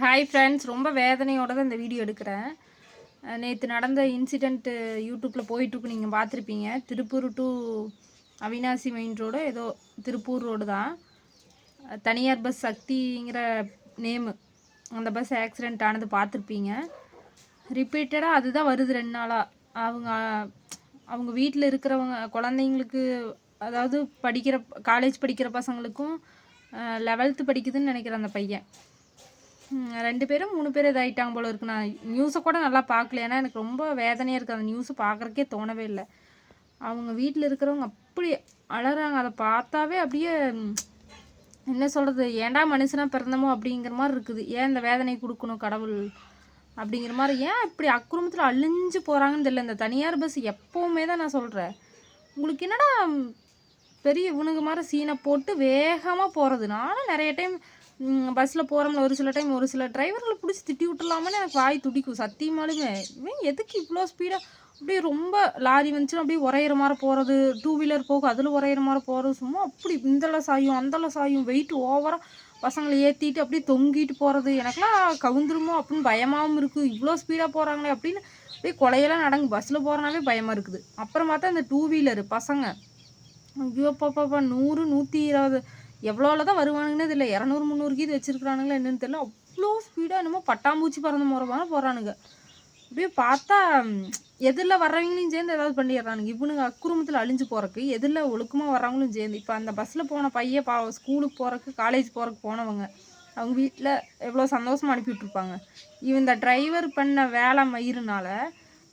Hi friends ரொம்ப வேதனையோட தான் இந்த வீடியோ எடுக்கிறேன். நேற்று நடந்த இன்சிடெண்ட்டு யூடியூப்பில் போயிட்டுருக்கு. நீங்கள் பார்த்துருப்பீங்க. Tiruppur to Avinashi main road ஏதோ திருப்பூர் ரோடு தான். தனியார் பஸ் சக்திங்கிற நேமு அந்த பஸ் ஆக்சிடெண்ட் ஆனது பார்த்துருப்பீங்க. ரிப்பீட்டடாக அதுதான் வருது ரெண்டு நாளாக அவங்க அவங்க வீட்டில் இருக்கிறவங்க குழந்தைங்களுக்கு அதாவது படிக்கிற காலேஜ் படிக்கிற பசங்களுக்கும் லெவல்த்து படிக்குதுன்னு நினைக்கிறேன் அந்த பையன். ரெண்டு பேரும் மூணு பேர் இதாகிட்டாங்க போல இருக்கு. நான் நியூஸை கூட நல்லா பார்க்கல. ஏன்னா எனக்கு ரொம்ப வேதனையாக இருக்குது அந்த நியூஸை பார்க்குறக்கே தோணவே இல்லை. அவங்க வீட்டில் இருக்கிறவங்க அப்படி அழகிறாங்க அதை பார்த்தாவே அப்படியே என்ன சொல்கிறது ஏன்டா மனுஷனாக பிறந்தமோ அப்படிங்கிற மாதிரி இருக்குது. ஏன் இந்த வேதனை கொடுக்கணும் கடவுள்? அப்படிங்கிற மாதிரி ஏன் இப்படி அக்குரமத்தில் அழிஞ்சு போகிறாங்கன்னு தெரியல. இந்த தனியார் பஸ் எப்போவுமே தான் நான் சொல்கிறேன் உங்களுக்கு என்னடா பெரிய இவனுங்க மாதிரி சீனை போட்டு வேகமாக போகிறது நானும் நிறைய டைம் பஸ்ஸில் போகிறோம்ல ஒரு சில டைம் ஒரு சில டிரைவர்களை பிடிச்சி திட்டி விட்டுலாமான்னு எனக்கு வாய் துடிக்கும். சத்தியமாலுமே இவன் எதுக்கு இவ்வளோ ஸ்பீடாக அப்படியே ரொம்ப லாரி வந்துச்சுன்னா அப்படியே உரையிற மாதிரி போகிறது டூ வீலர் போகும் அதில் உரையிற மாதிரி போகிறது சும்மா அப்படி இந்தளவு சாயும் அந்தளவு சாயும் வெயிட் ஓவராக பசங்களை ஏற்றிட்டு அப்படியே தொங்கிட்டு போகிறது எனக்குலாம் கவுந்துருமோ அப்படின்னு பயமாகவும் இருக்குது இவ்வளோ ஸ்பீடாக போகிறாங்களே அப்படின்னு அப்படியே கொலையெல்லாம் நடங்கு பஸ்ஸில் போகிறனாலே பயமாக இருக்குது. அப்புறம் பார்த்தா இந்த டூ வீலரு பசங்க. ஐயோ பாப்பாப்பா நூறு நூற்றி இருபது எவ்வளோவில் தான் வருவானுங்கன்னு தெரியல. இரநூறு முந்நூறு கீது வச்சுருக்குறானுங்களா என்னென்னு தெரியல. அவ்வளோ ஸ்பீடாக என்னமோ பட்டாம்பூச்சி பறந்து முறை போகிறானுங்க அப்படியே பார்த்தா எதிரில் வர்றவங்களையும் சேர்ந்து ஏதாவது பண்ணிடுறானுங்க. இவனுங்க அக்குருமத்தில் அழிஞ்சு போகிறக்கு எதிரில் ஒழுக்கமாக வர்றவங்களும் சேர்ந்து இப்போ அந்த பஸ்ஸில் போன பையன் பா ஸ்கூலுக்கு போகிறக்கு காலேஜ் போகிறக்கு போனவங்க அவங்க வீட்டில் எவ்வளோ சந்தோஷமாக அனுப்பிவிட்ருப்பாங்க இவன் இந்த டிரைவர் பண்ண வேலை மயிருனால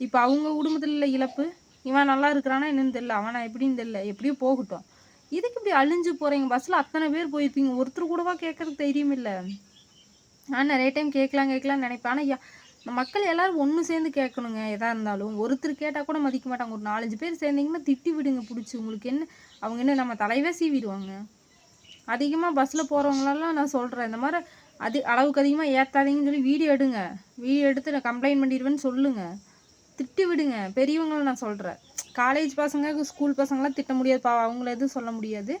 இப்போ அவங்க குடும்பத்தில் உள்ள இழப்பு இவன் நல்லா இருக்கிறானா என்னன்னு தெரில அவனை எப்படின்னு தெரில எப்படியும் போகட்டும். இதுக்கு இப்படி அழிஞ்சு போகிறீங்க பஸ்ஸில் அத்தனை பேர் போயிருப்பீங்க. ஒருத்தர் கூடவா கேட்குறதுக்கு தைரியம் இல்லை. நான் நிறைய டைம் கேட்கலாம் கேட்கலாம்னு நினைப்பேன். ஆனால் மக்கள் எல்லோரும் ஒன்று சேர்ந்து கேட்கணுங்க எதாக இருந்தாலும். ஒருத்தர் கேட்டால் கூட மதிக்க மாட்டாங்க. ஒரு நாலஞ்சு பேர் சேர்ந்தீங்கன்னா திட்டி விடுங்க பிடிச்சி. உங்களுக்கு என்ன அவங்க என்ன நம்ம தலைவே சீவிடுவாங்க? அதிகமாக பஸ்ஸில் போகிறவங்களெல்லாம் நான் சொல்கிறேன் இந்த மாதிரி அது அளவுக்கு அதிகமாக ஏற்றாதீங்கன்னு சொல்லி வீடியோ எடுங்க. வீடியோ எடுத்து நான் கம்ப்ளைண்ட் பண்ணிடுவேன்னு சொல்லுங்கள் திட்டி விடுங்க. பெரியவங்களை நான் சொல்கிறேன் காலேஜ் பசங்க ஸ்கூல் பசங்களாம் திட்ட முடியாது பா அவங்கள எதுவும் சொல்ல முடியாது.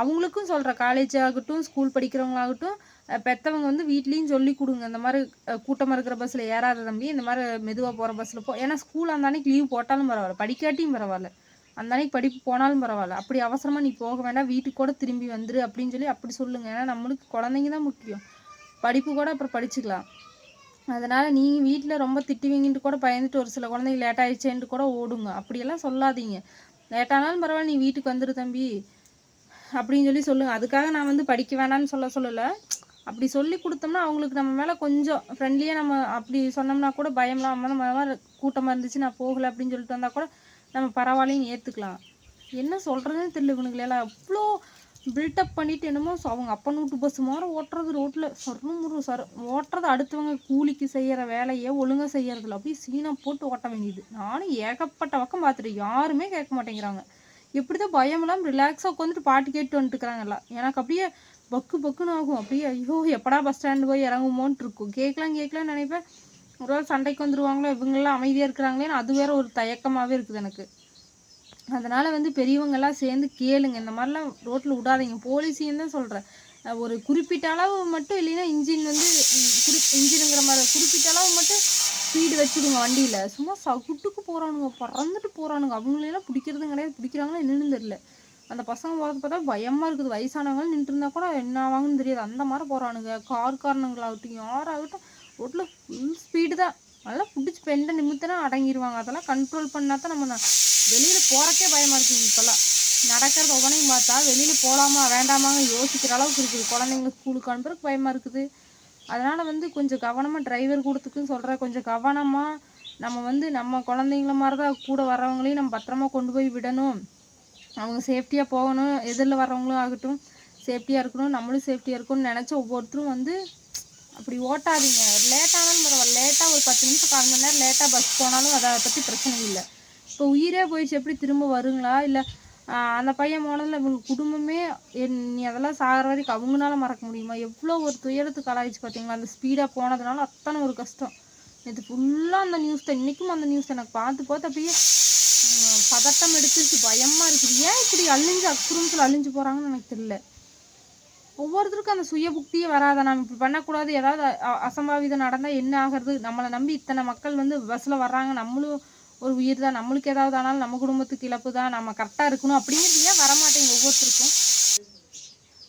அவங்களுக்கும் சொல்கிறேன் காலேஜ் ஆகட்டும் ஸ்கூல் படிக்கிறவங்களாகட்டும் பெற்றவங்க பெத்தவங்க வந்து வீட்லேயும் சொல்லி கொடுங்க. இந்த மாதிரி கூட்டமாக இருக்கிற பஸ்ஸில் ஏறாத தம்பி இந்த மாதிரி மெதுவாக போகிற பஸ்ஸில் போ. ஏன்னா ஸ்கூல் அந்த அன்னைக்கு லீவ் போட்டாலும் பரவாயில்ல. படிக்காட்டியும் பரவாயில்ல. அந்த அன்னைக்கு படிப்பு போனாலும் பரவாயில்ல. அப்படி அவசரமாக நீ போக வேண்டாம். வீட்டுக்கு கூட திரும்பி வந்துரு அப்படின்னு சொல்லி அப்படி சொல்லுங்கள் ஏன்னா நம்மளுக்கு குழந்தைங்க தான் முக்கியம். படிப்பு கூட அப்புறம் படிச்சுக்கலாம். அதனால் நீங்கள் வீட்டில் ரொம்ப திட்டுவீங்கன்ட்டு கூட பயந்துட்டு ஒரு சில குழந்தைங்க லேட் ஆயிடுச்சேன்ட்டு கூட ஓடுங்க. அப்படியெல்லாம் சொல்லாதீங்க. லேட்டானாலும் பரவாயில்ல நீ வீட்டுக்கு வந்துடு தம்பி. அப்படின்னு சொல்லி சொல்லுங்கள் அதுக்காக நான் வந்து படிக்க வேணாம்னு சொல்ல சொல்லலை. அப்படி சொல்லி கொடுத்தோம்னா அவங்களுக்கு நம்ம மேலே கொஞ்சம் ஃப்ரெண்ட்லியாக நம்ம அப்படி சொன்னோம்னா கூட பயம்லாம் அம்மா நம்ம மாதிரி கூட்டமாக இருந்துச்சு நான் போகலை அப்படின்னு சொல்லிட்டு வந்தால் கூட நம்ம பரவாயில்லைன்னு ஏற்றுக்கலாம் என்ன சொல்கிறதுன்னு தெரியல இவனுங்களெல்லாம் அவ்வளோ பில்டப் பண்ணிட்டு என்னமோ ஸோ அவங்க அப்பன் வீட்டு பஸ் மாதிரி ஓட்டுறது ரோட்டில் சொர்ணும் சர் ஓட்டுறது அடுத்தவங்க கூலிக்கு செய்கிற வேலையை ஒழுங்காக செய்யறதில்ல அப்படியே சீனா போட்டு ஓட்ட வேண்டியது. நானும் ஏகப்பட்ட பக்கம் பார்த்துட்டேன் யாருமே கேட்க மாட்டேங்கிறாங்க. எப்படி தான் பயம் இல்லாமல் ரிலாக்ஸாக உட்காந்துட்டு பாட்டு கேட்டு வந்துட்டுக்கிறாங்க எல்லாம் எனக்கு அப்படியே பக்கு பக்குன்னு ஆகும். அப்படியே ஐயோ எப்படா பஸ் ஸ்டாண்டு போய் இறங்குமோன்ட்டு இருக்கும். கேட்கலாம் கேட்கலாம்னு நினைப்பேன். ஒரு சண்டைக்கு வந்துருவாங்களோ இவங்கெல்லாம் அமைதியாக இருக்கிறாங்களேன்னு அது வேற ஒரு தயக்கமாகவே இருக்குது எனக்கு. அதனால் வந்து பெரியவங்கெல்லாம் சேர்ந்து கேளுங்க. இந்த மாதிரிலாம் ரோட்டில் விடாதீங்க. போலீஸையும் தான் சொல்கிறேன் ஒரு குறிப்பிட்ட அளவு மட்டும் இல்லைன்னா இன்ஜின் வந்து குறி இன்ஜினுங்கிற மாதிரி குறிப்பிட்ட அளவு மட்டும் ஸ்பீடு வச்சுடுங்க வண்டியில். சும்மா சகுட்டுக்கு போகிறானுங்க பறந்துட்டு போகிறானுங்க அவங்களெல்லாம் பிடிக்கிறதும் கிடையாது. பிடிக்கிறாங்களா என்னன்னு தெரியல. அந்த பசங்க போகிறது பார்த்தா பயமாக இருக்குது. வயசானவங்களும் நின்றுருந்தா கூட என்ன ஆவாங்கன்னு தெரியாது. அந்த மாதிரி போகிறானுங்க கார் காரணங்களாகட்டும் யாராகட்டும் ரோட்டில் ஃபுல் ஸ்பீடு தான். நல்லா பிடிச்சி பெண்டை நிமித்தினா அடங்கிடுவாங்க அதெல்லாம் கண்ட்ரோல் பண்ணால் தான் நம்ம வெளியில் போகிறக்கே பயமாக இருக்குங்க இப்போல்லாம். நடக்கிறது ஒவ்வொன்றையும் பார்த்தா வெளியில் போகலாமா வேண்டாமாங்க யோசிக்கிற அளவுக்கு இருக்குது. குழந்தைங்க ஸ்கூலுக்கு அனுப்புறதுக்கு பயமாக இருக்குது. அதனால் வந்து கொஞ்சம் கவனமாக டிரைவர் கொடுத்துக்குன்னு சொல்கிறேன் கொஞ்சம் கவனமாக நம்ம வந்து நம்ம குழந்தைங்கள மாதிரி தான் கூட வர்றவங்களையும் நம்ம பத்திரமா கொண்டு போய் விடணும். அவங்க சேஃப்டியாக போகணும். எதிரில் வர்றவங்களும் ஆகட்டும் சேஃப்டியாக இருக்கணும். நம்மளும் சேஃப்டியாக இருக்கணும்னு நினச்ச ஒவ்வொருத்தரும் வந்து அப்படி ஓட்டாதீங்க. லேட் ஆனாலும் பரவாயில்ல. லேட்டாக ஒரு பத்து நிமிஷம் கால் மணி நேரம் லேட்டாக பஸ் போனாலும் அதை பற்றி பிரச்சனை இல்லை. இப்போ உயிரே போயிடுச்சு. எப்படி திரும்ப வருங்களா? இல்லை அந்த பையன் போனதில் இவங்க குடும்பமே என்- நீ அதெல்லாம் சாகிற வரைக்கும் அவங்களால மறக்க முடியுமா? எவ்வளோ ஒரு துயரத்துக்கு ஆளாயிடுச்சு பார்த்தீங்களா? அந்த ஸ்பீடாக போனதுனால அத்தனை ஒரு கஷ்டம். நேற்று ஃபுல்லாக அந்த நியூஸ் தான். இன்றைக்கும் அந்த நியூஸ் எனக்கு பார்த்து பார்த்து அப்படியே பதட்டம் எடுத்துருச்சு. பயமாக இருக்குது. ஏன் இப்படி அழிஞ்சு அக்குறுமத்தில் அழிஞ்சு போகிறாங்கன்னு எனக்கு தெரியல. ஒவ்வொருத்தருக்கும் அந்த சுய புக்தியே வராத. நம்ம இப்படி பண்ணக்கூடாது. ஏதாவது அசம்பாவிதம் நடந்தால் என்ன ஆகிறது? நம்மளை நம்பி இத்தனை மக்கள் வந்து பஸ்ஸில் வர்றாங்க. நம்மளும் ஒரு உயிர் தான். நம்மளுக்கு ஏதாவது ஆனாலும் நம்ம குடும்பத்துக்கு இழப்பு தான். நம்ம கரெக்டாக இருக்கணும் அப்படிங்கிறது ஏன் வரமாட்டேங்க ஒவ்வொருத்தருக்கும்.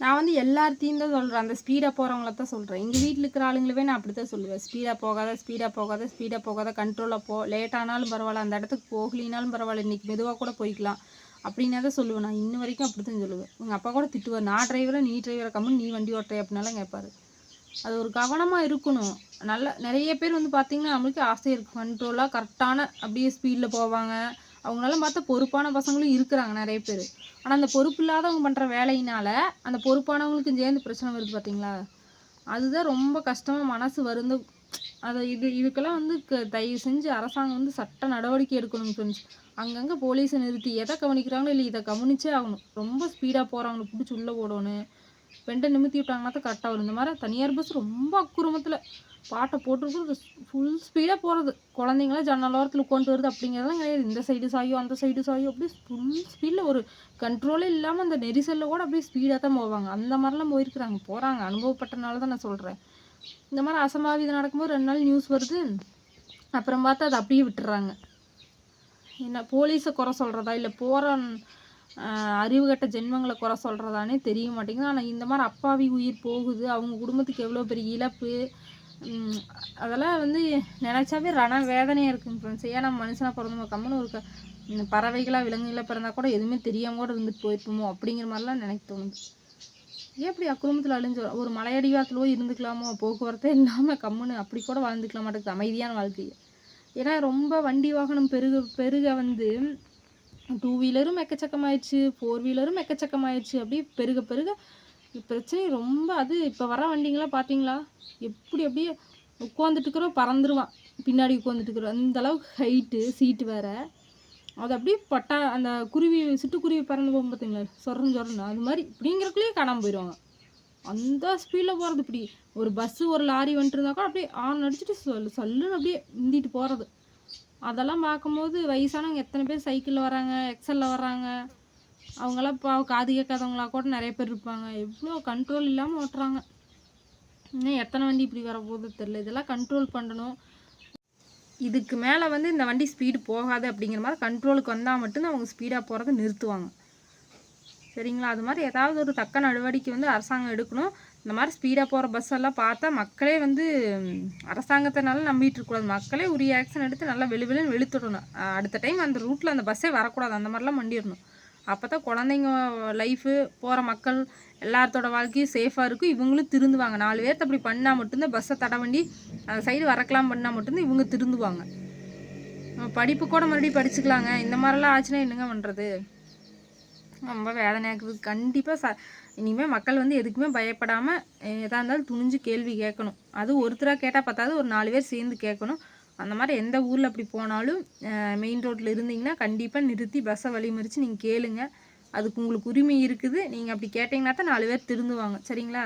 நான் வந்து எல்லாத்தையும் தான் சொல்கிறேன் அந்த ஸ்பீடாக போகிறவங்கள தான் சொல்கிறேன் எங்கள் வீட்டில் இருக்கிற ஆளுங்களவே நான் அப்படி தான் சொல்லுவேன் ஸ்பீடாக போகாத ஸ்பீடாக போகாத ஸ்பீடாக போகாத கண்ட்ரோலாக போ. லேட் ஆனாலும் பரவாயில்ல. அந்த இடத்துக்கு போகலினாலும் பரவாயில்ல. இன்றைக்கி மெதுவாக கூட போய்க்கலாம். அப்படின்னா தான் சொல்லுவேன். நான் இன்ன வரைக்கும் அப்படி தான் சொல்லுவேன். எங்கள் அப்பா கூட திட்டுவார். நான் டிரைவரை நீ டிரைவரை கம்மி நீ வண்டி ஓட்டுற அப்படின்னாலாம் கேட்பாரு. அது ஒரு கவனமாக இருக்கணும். நல்ல நிறைய பேர் வந்து பார்த்திங்கன்னா நம்மளுக்கு ஆசை இருக்குது கண்ட்ரோலாக கரெக்டான அப்படியே ஸ்பீடில் போவாங்க. அவங்களால பார்த்தா பொறுப்பான பசங்களும் இருக்கிறாங்க நிறைய பேர். ஆனால் அந்த பொறுப்பு இல்லாதவங்க பண்ணுற வேலையினால அந்த பொறுப்பானவங்களுக்கும் சேர்ந்து பிரச்சனை வருது பார்த்தீங்களா அதுதான் ரொம்ப கஷ்டமாக மனசு வருந்த அதை இது இதுக்கெல்லாம் வந்து க- தயவு செஞ்சு அரசாங்கம் வந்து சட்ட நடவடிக்கை எடுக்கணும் ஃப்ரெண்ட்ஸ் அங்கங்கே போலீஸை நிறுத்தி எதை கவனிக்கிறாங்களோ இல்லை இதை கவனிச்சே ஆகணும். ரொம்ப ஸ்பீடாக போகிறவங்களை பிடிச்சி உள்ளே போடணும். பெண்டை நிமித்தி விட்டாங்கன்னா தான் கரெக்டாக வரும். இந்த மாதிரி தனியார் பஸ் ரொம்ப அக்குரமத்தில் பாட்டை போட்டுருக்கு ஃபுல் ஸ்பீடாக போகிறது குழந்தைங்களாம் ஜன்னலோரத்தில் கொண்டு வருது அப்படிங்கிறதெல்லாம் கிடையாது. இந்த சைடு சாயோ அந்த சைடு சாயோ அப்படியே ஃபுல் ஸ்பீடில் ஒரு கண்ட்ரோலே இல்லாமல் அந்த நெரிசலில் கூட அப்படியே ஸ்பீடாக தான் போவாங்க. அந்த மாதிரிலாம் போயிருக்கிறாங்க. போகிறாங்க அனுபவப்பட்டனால தான் நான் சொல்கிறேன் இந்த மாதிரி அசம்பாவிதம் நடக்கும்போது ரெண்டு நாள் நியூஸ் வருது. அப்புறம் பார்த்தா அதை அப்படியே விட்டுறாங்க. என்ன போலீஸை குறை சொல்கிறதா இல்லை போகிற அறிவுகட்ட ஜென்மங்களை குறை சொல்கிறதானே தெரிய மாட்டேங்குது. ஆனால் இந்த மாதிரி அப்பாவி உயிர் போகுது. அவங்க குடும்பத்துக்கு எவ்வளோ பெரிய இழப்பு? அதெல்லாம் வந்து நினச்சாவே ரண வேதனையாக இருக்குங்க ஃப்ரெண்ட்ஸ் ஏன்னா மனுஷனாக பிறந்தோம் கம்முன்னு ஒரு க பறவைகளாக விலங்குகளாக பிறந்தா கூட எதுவுமே தெரியாம கூட இருந்துட்டு போயிருப்போமோ அப்படிங்கிற மாதிரிலாம் நினைக்க தோணுது. ஏன் இப்படி அக்குடும்பத்தில் அழிஞ்சு ஒரு மலையடிவாரத்தில் இருந்துக்கலாமோ? போக்குவரத்தே இல்லாமல் கம்முன்னு அப்படி கூட வாழ்ந்துக்கலாம் மாட்டேங்குது அமைதியான வாழ்க்கையை. ஏன்னா ரொம்ப வண்டி வாகனம் பெருக பெருக வந்து டூ வீலரும் எக்கச்சக்கமாயிடுச்சு ஃபோர் வீலரும் எக்கச்சக்கமாயிடுச்சு. அப்படியே பெருக பெருக பிரச்சனை ரொம்ப அது இப்போ வர வண்டிங்களாம் பார்த்தீங்களா எப்படி அப்படியே உட்காந்துட்டுக்கிறோம் பறந்துருவான். பின்னாடி உட்காந்துட்டுக்கிறோம் அந்த அளவுக்கு ஹைட்டு சீட்டு வேறு. அது அப்படியே பட்டா அந்த குருவி சிட்டுக்குருவி பறந்து போகும் பார்த்தீங்களா சொரணும் சொரணும் அது மாதிரி இப்படிங்கிறக்குள்ளேயே காணாமல் போயிடுவாங்க அந்த ஸ்பீடில் போகிறது இப்படி. ஒரு பஸ்ஸு ஒரு லாரி வந்துட்டு இருந்தா கூட அப்படியே ஆன் அடிச்சுட்டு சொல் சல்லுன்னு அப்படியே இந்திட்டு போகிறது அதெல்லாம் பார்க்கும்போது வயசானவங்க எத்தனை பேர் சைக்கிளில் வராங்க எக்ஸலில் வர்றாங்க அவங்களாம் பாவ காது கேட்காதவங்களா கூட நிறைய பேர் இருப்பாங்க. எவ்வளோ கண்ட்ரோல் இல்லாமல் ஓட்டுறாங்க. இன்னும் எத்தனை வண்டி இப்படி வரப்போகுது தெரில இதெல்லாம் கண்ட்ரோல் பண்ணணும். இதுக்கு மேலே வந்து இந்த வண்டி ஸ்பீடு போகாது அப்படிங்கிற மாதிரி கண்ட்ரோலுக்கு வந்தால் மட்டும்தான் அவங்க ஸ்பீடாக போகிறத நிறுத்துவாங்க. சரிங்களா? அது மாதிரி ஏதாவது ஒரு தக்க நடவடிக்கை வந்து அரசாங்கம் எடுக்கணும். இந்த மாதிரி ஸ்பீடாக போகிற பஸ் எல்லாம் பார்த்தா மக்களே வந்து அரசாங்கத்தினால நம்பிட்டு இருக்கக்கூடாது. மக்களே உரிய ஆக்ஷன் எடுத்து நல்லா வெளி வெளின்னு வெளுத்துடணும். அடுத்த டைம் அந்த ரூட்டில் அந்த பஸ்ஸே வரக்கூடாது. அந்த மாதிரிலாம் பண்ணிடணும் அப்போ தான் குழந்தைங்க லைஃபு போகிற மக்கள் எல்லாத்தோட வாழ்க்கையும் சேஃபாக இருக்கும். இவங்களும் திருந்துவாங்க. நாலு பேர்த்த அப்படி பண்ணால் மட்டும்தான் பஸ்ஸை தட வண்டி அந்த சைடு வரக்கலாம் பண்ணால் மட்டும்தான் இவங்க திருந்துவாங்க. படிப்பு கூட மறுபடியும் படிச்சுக்கலாங்க. இந்த மாதிரிலாம் ஆச்சுன்னா என்னங்க பண்ணுறது ரொம்ப வேதனையாக இருக்குது. கண்டிப்பாக ச இனிமேல் மக்கள் வந்து எதுக்குமே பயப்படாமல் எதாக இருந்தாலும் துணிஞ்சு கேள்வி கேட்கணும். அது ஒருத்தராக கேட்டால் பார்த்தாது ஒரு நாலு பேர் சேர்ந்து கேட்கணும். அந்த மாதிரி எந்த ஊரில் அப்படி போனாலும் மெயின் ரோட்டில் இருந்தீங்கன்னா கண்டிப்பாக நிறுத்தி பஸ்ஸை வழிமறித்து நீங்கள் கேளுங்க. அதுக்கு உங்களுக்கு உரிமை இருக்குது. நீங்கள் அப்படி கேட்டிங்கன்னா தான் நாலு பேர் திருந்துவாங்க. சரிங்களா?